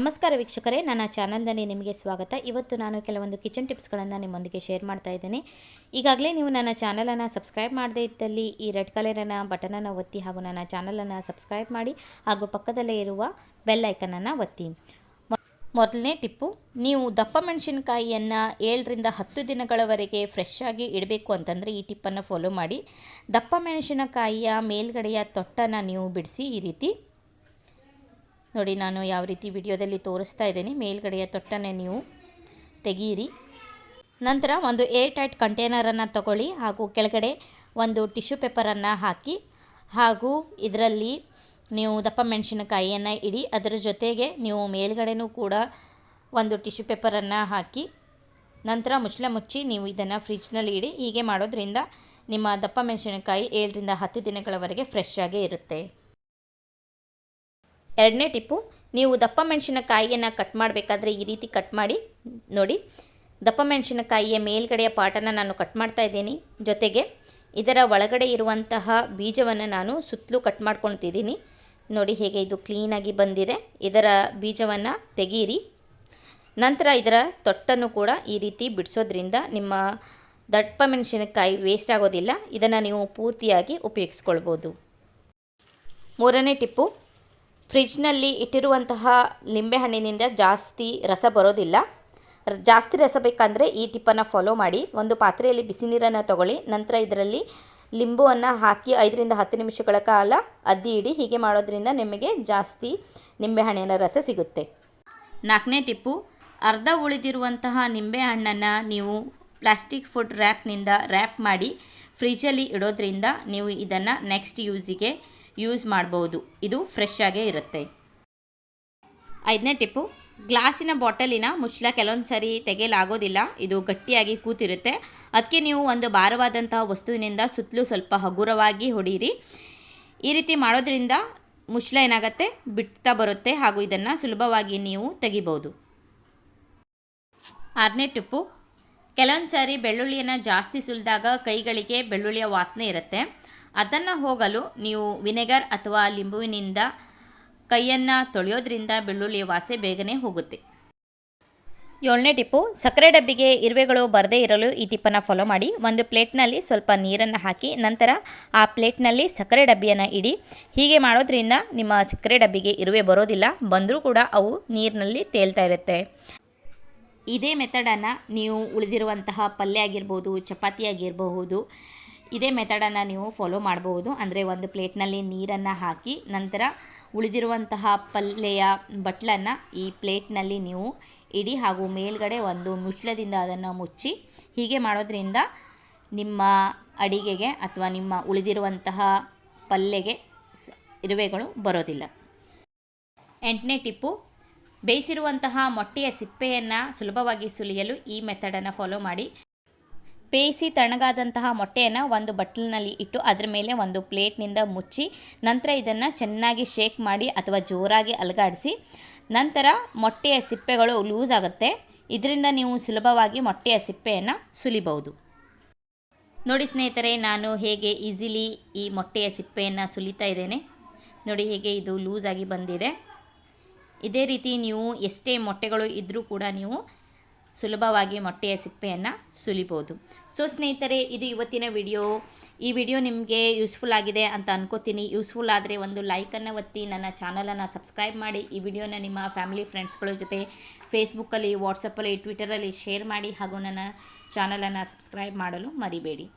ನಮಸ್ಕಾರ ವೀಕ್ಷಕರೇ, ನನ್ನ ಚಾನಲ್ನಲ್ಲಿ ನಿಮಗೆ ಸ್ವಾಗತ. ಇವತ್ತು ನಾನು ಕೆಲವೊಂದು ಕಿಚನ್ ಟಿಪ್ಸ್ಗಳನ್ನು ನಿಮ್ಮೊಂದಿಗೆ ಶೇರ್ ಮಾಡ್ತಾ ಇದ್ದೇನೆ. ಈಗಾಗಲೇ ನೀವು ನನ್ನ ಚಾನಲನ್ನು ಸಬ್ಸ್ಕ್ರೈಬ್ ಮಾಡದೇ ಇದ್ದಲ್ಲಿ ಈ ರೆಡ್ ಕಲರನ್ನು ಬಟನನ್ನು ಒತ್ತಿ ಹಾಗೂ ನನ್ನ ಚಾನಲನ್ನು ಸಬ್ಸ್ಕ್ರೈಬ್ ಮಾಡಿ ಹಾಗೂ ಪಕ್ಕದಲ್ಲೇ ಇರುವ ಬೆಲ್ ಐಕನನ್ನು ಒತ್ತಿ. ಮೊದಲನೇ ಟಿಪ್ಪು, ನೀವು ದಪ್ಪ ಮೆಣಸಿನಕಾಯಿಯನ್ನು ಏಳರಿಂದ ಹತ್ತು ದಿನಗಳವರೆಗೆ ಫ್ರೆಶ್ ಆಗಿ ಇಡಬೇಕು ಅಂತಂದರೆ ಈ ಟಿಪ್ಪನ್ನು ಫಾಲೋ ಮಾಡಿ. ದಪ್ಪ ಮೆಣಸಿನಕಾಯಿಯ ಮೇಲ್ಗಡೆಯ ತೊಟ್ಟನ್ನು ನೀವು ಬಿಡಿಸಿ ಈ ರೀತಿ ನೋಡಿ, ನಾನು ಯಾವ ರೀತಿ ವಿಡಿಯೋದಲ್ಲಿ ತೋರಿಸ್ತಾ ಇದ್ದೀನಿ. ಮೇಲ್ಗಡೆಯ ತೊಟ್ಟನೆ ನೀವು ತೆಗೀರಿ. ನಂತರ ಒಂದು ಏರ್ ಟೈಟ್ ಕಂಟೈನರನ್ನು ತಗೊಳ್ಳಿ ಹಾಗೂ ಕೆಳಗಡೆ ಒಂದು ಟಿಶ್ಯೂ ಪೇಪರನ್ನು ಹಾಕಿ ಹಾಗೂ ಇದರಲ್ಲಿ ನೀವು ದಪ್ಪ ಮೆಣಸಿನಕಾಯಿಯನ್ನು ಇಡಿ, ಅದರ ಜೊತೆಗೆ ನೀವು ಮೇಲ್ಗಡೆನೂ ಕೂಡ ಒಂದು ಟಿಶ್ಯೂ ಪೇಪರನ್ನು ಹಾಕಿ ನಂತರ ಮುಚ್ಚಲೆ ಮುಚ್ಚಿ ನೀವು ಇದನ್ನು ಫ್ರಿಜ್ನಲ್ಲಿ ಇಡಿ. ಹೀಗೆ ಮಾಡೋದ್ರಿಂದ ನಿಮ್ಮ ದಪ್ಪ ಮೆಣಸಿನಕಾಯಿ ಏಳರಿಂದ ಹತ್ತು ದಿನಗಳವರೆಗೆ ಫ್ರೆಶ್ ಆಗೇ ಇರುತ್ತೆ. ಎರಡನೇ ಟಿಪ್ಪು, ನೀವು ದಪ್ಪ ಮೆಣಸಿನಕಾಯಿಯನ್ನು ಕಟ್ ಮಾಡಬೇಕಾದ್ರೆ ಈ ರೀತಿ ಕಟ್ ಮಾಡಿ, ನೋಡಿ. ದಪ್ಪ ಮೆಣಸಿನಕಾಯಿಯ ಮೇಲ್ಗಡೆಯ ಪಾಟನ್ನು ನಾನು ಕಟ್ ಮಾಡ್ತಾ ಇದ್ದೀನಿ. ಜೊತೆಗೆ ಇದರ ಒಳಗಡೆ ಇರುವಂತಹ ಬೀಜವನ್ನು ನಾನು ಸುತ್ತಲೂ ಕಟ್ ಮಾಡ್ಕೊಳ್ತಿದ್ದೀನಿ. ನೋಡಿ ಹೇಗೆ ಇದು ಕ್ಲೀನಾಗಿ ಬಂದಿದೆ. ಇದರ ಬೀಜವನ್ನು ತೆಗೀರಿ. ನಂತರ ಇದರ ತೊಟ್ಟನ್ನು ಕೂಡ ಈ ರೀತಿ ಬಿಡಿಸೋದ್ರಿಂದ ನಿಮ್ಮ ದಪ್ಪ ಮೆಣಸಿನಕಾಯಿ ವೇಸ್ಟ್ ಆಗೋದಿಲ್ಲ. ಇದನ್ನು ನೀವು ಪೂರ್ತಿಯಾಗಿ ಉಪಯೋಗಿಸ್ಕೊಳ್ಬೋದು. ಮೂರನೇ ಟಿಪ್ಪು ಫ್ರಿಜ್ನಲ್ಲಿ ಇಟ್ಟಿರುವಂತಹ ಲಿಂಬೆಹಣ್ಣಿನಿಂದ ಜಾಸ್ತಿ ರಸ ಬರೋದಿಲ್ಲ. ಜಾಸ್ತಿ ರಸ ಬೇಕಂದರೆ ಈ ಟಿಪ್ಪನ್ನು ಫಾಲೋ ಮಾಡಿ. ಒಂದು ಪಾತ್ರೆಯಲ್ಲಿ ಬಿಸಿ ನೀರನ್ನು ತಗೊಳ್ಳಿ. ನಂತರ ಇದರಲ್ಲಿ ಲಿಂಬುವನ್ನು ಹಾಕಿ ಐದರಿಂದ ಹತ್ತು ನಿಮಿಷಗಳ ಕಾಲ ಅದ್ದಿ ಇಡಿ. ಹೀಗೆ ಮಾಡೋದ್ರಿಂದ ನಿಮಗೆ ಜಾಸ್ತಿ ನಿಂಬೆಹಣ್ಣಿನ ರಸ ಸಿಗುತ್ತೆ. ನಾಲ್ಕನೇ ಟಿಪ್ಪು, ಅರ್ಧ ಉಳಿದಿರುವಂತಹ ನಿಂಬೆಹಣ್ಣನ್ನು ನೀವು ಪ್ಲಾಸ್ಟಿಕ್ ಫುಡ್ ರ್ಯಾಪ್ನಿಂದ ರ್ಯಾಪ್ ಮಾಡಿ ಫ್ರಿಜ್ಜಲ್ಲಿ ಇಡೋದ್ರಿಂದ ನೀವು ಇದನ್ನು ನೆಕ್ಸ್ಟ್ ಯೂಸಿಗೆ ಯೂಸ್ ಮಾಡ್ಬೋದು. ಇದು ಫ್ರೆಶ್ ಆಗೇ ಇರುತ್ತೆ. ಐದನೇ ಟಿಪ್ಪು, ಗ್ಲಾಸಿನ ಬಾಟಲಿನ ಮುಚ್ಚಳ ಕೆಲವೊಂದು ಸರಿ ತೆಗೆಯಲಾಗೋದಿಲ್ಲ. ಇದು ಗಟ್ಟಿಯಾಗಿ ಕೂತಿರುತ್ತೆ. ಅದಕ್ಕೆ ನೀವು ಒಂದು ಭಾರವಾದಂತಹ ವಸ್ತುವಿನಿಂದ ಸುತ್ತಲೂ ಸ್ವಲ್ಪ ಹಗುರವಾಗಿ ಹೊಡೀರಿ. ಈ ರೀತಿ ಮಾಡೋದ್ರಿಂದ ಮುಚ್ಚಳ ಏನಾಗುತ್ತೆ? ಬಿಡ್ತಾ ಬರುತ್ತೆ ಹಾಗೂ ಇದನ್ನು ಸುಲಭವಾಗಿ ನೀವು ತೆಗಿಬೋದು. ಆರನೇ ಟಿಪ್ಪು, ಕೆಲವೊಂದು ಸಾರಿ ಬೆಳ್ಳುಳ್ಳಿಯನ್ನು ಜಾಸ್ತಿ ಸುಲಿದಾಗ ಕೈಗಳಿಗೆ ಬೆಳ್ಳುಳ್ಳಿಯ ವಾಸನೆ ಇರುತ್ತೆ. ಅದನ್ನು ಹೋಗಲು ನೀವು ವಿನೆಗರ್ ಅಥವಾ ಲಿಂಬುವಿನಿಂದ ಕೈಯನ್ನು ತೊಳೆಯೋದ್ರಿಂದ ಬೆಳ್ಳುಳ್ಳಿಯ ವಾಸೆ ಬೇಗನೆ ಹೋಗುತ್ತೆ. ಏಳನೇ ಟಿಪ್ಪು, ಸಕ್ಕರೆ ಡಬ್ಬಿಗೆ ಇರುವೆಗಳು ಬರದೇ ಇರಲು ಈ ಟಿಪ್ಪನ್ನು ಫಾಲೋ ಮಾಡಿ. ಒಂದು ಪ್ಲೇಟ್ನಲ್ಲಿ ಸ್ವಲ್ಪ ನೀರನ್ನು ಹಾಕಿ, ನಂತರ ಆ ಪ್ಲೇಟ್ನಲ್ಲಿ ಸಕ್ಕರೆ ಡಬ್ಬಿಯನ್ನು ಇಡಿ. ಹೀಗೆ ಮಾಡೋದ್ರಿಂದ ನಿಮ್ಮ ಸಕ್ಕರೆ ಡಬ್ಬಿಗೆ ಇರುವೆ ಬರೋದಿಲ್ಲ, ಬಂದರೂ ಕೂಡ ಅವು ನೀರಿನಲ್ಲಿ ತೇಲ್ತಾ ಇರುತ್ತೆ. ಇದೇ ಮೆಥಡನ್ನು ನೀವು ಉಳಿದಿರುವಂತಹ ಪಲ್ಯ ಆಗಿರ್ಬೋದು, ಚಪಾತಿ ಆಗಿರಬಹುದು ಇದೇ ಮೆಥಡನ್ನು ನೀವು ಫಾಲೋ ಮಾಡಬಹುದು ಅಂದರೆ ಒಂದು ಪ್ಲೇಟ್ನಲ್ಲಿ ನೀರನ್ನು ಹಾಕಿ ನಂತರ ಉಳಿದಿರುವಂತಹ ಪಲ್ಲೆಯ ಬಟ್ಲನ್ನು ಈ ಪ್ಲೇಟ್ನಲ್ಲಿ ನೀವು ಇಡಿ ಹಾಗೂ ಮೇಲ್ಗಡೆ ಒಂದು ಮುಚ್ಚಳದಿಂದ ಅದನ್ನು ಮುಚ್ಚಿ, ಹೀಗೆ ಮಾಡೋದ್ರಿಂದ ನಿಮ್ಮ ಅಡಿಗೆಗೆ ಅಥವಾ ನಿಮ್ಮ ಉಳಿದಿರುವಂತಹ ಪಲ್ಯಗೆ ಇರುವೆಗಳು ಬರೋದಿಲ್ಲ. ಎಂಟನೇ ಟಿಪ್ಪು, ಬೇಯಿಸಿರುವಂತಹ ಮೊಟ್ಟೆಯ ಸಿಪ್ಪೆಯನ್ನು ಸುಲಭವಾಗಿ ಸುಲಿಯಲು ಈ ಮೆಥಡನ್ನು ಫಾಲೋ ಮಾಡಿ. ಬೇಯಿಸಿ ತಣ್ಣಗಾದಂತಹ ಮೊಟ್ಟೆಯನ್ನು ಒಂದು ಬಟ್ಲಿನಲ್ಲಿ ಇಟ್ಟು ಅದರ ಮೇಲೆ ಒಂದು ಪ್ಲೇಟ್ನಿಂದ ಮುಚ್ಚಿ ನಂತರ ಇದನ್ನು ಚೆನ್ನಾಗಿ ಶೇಕ್ ಮಾಡಿ ಅಥವಾ ಜೋರಾಗಿ ಅಲಗಾಡಿಸಿ ನಂತರ ಮೊಟ್ಟೆಯ ಸಿಪ್ಪೆಗಳು ಲೂಸ್ ಆಗುತ್ತೆ. ಇದರಿಂದ ನೀವು ಸುಲಭವಾಗಿ ಮೊಟ್ಟೆಯ ಸಿಪ್ಪೆಯನ್ನು ಸುಲಿಬಹುದು. ನೋಡಿ ಸ್ನೇಹಿತರೆ, ನಾನು ಹೇಗೆ ಈಸಿಲಿ ಈ ಮೊಟ್ಟೆಯ ಸಿಪ್ಪೆಯನ್ನು ಸುಲಿತಾ ಇದ್ದೇನೆ. ನೋಡಿ ಹೇಗೆ ಇದು ಲೂಸ್ ಆಗಿ ಬಂದಿದೆ. ಇದೇ ರೀತಿ ನೀವು ಎಷ್ಟೇ ಮೊಟ್ಟೆಗಳು ಇದ್ದರೂ ಕೂಡ ನೀವು ಸುಲಭವಾಗಿ ಮೊಟ್ಟೆಯ ಸಿಪ್ಪೆಯನ್ನು ಸುಲಿಬೋದು ಸೊ ಸ್ನೇಹಿತರೆ, ಇದು ಇವತ್ತಿನ ವಿಡಿಯೋ ಈ ವಿಡಿಯೋ ನಿಮಗೆ ಯೂಸ್ಫುಲ್ ಆಗಿದೆ ಅಂತ ಅನ್ಕೋತೀನಿ. ಯೂಸ್ಫುಲ್ ಆದರೆ ಒಂದು ಲೈಕನ್ನು ಒತ್ತಿ, ನನ್ನ ಚಾನಲನ್ನು ಸಬ್ಸ್ಕ್ರೈಬ್ ಮಾಡಿ, ಈ ವಿಡಿಯೋನ ನಿಮ್ಮ ಫ್ಯಾಮಿಲಿ ಫ್ರೆಂಡ್ಸ್ಗಳ ಜೊತೆ ಫೇಸ್ಬುಕ್ಕಲ್ಲಿ ವಾಟ್ಸಪ್ಪಲ್ಲಿ ಟ್ವಿಟರಲ್ಲಿ ಶೇರ್ ಮಾಡಿ ಹಾಗೂ ನನ್ನ ಚಾನಲನ್ನು ಸಬ್ಸ್ಕ್ರೈಬ್ ಮಾಡಲು ಮರಿಬೇಡಿ.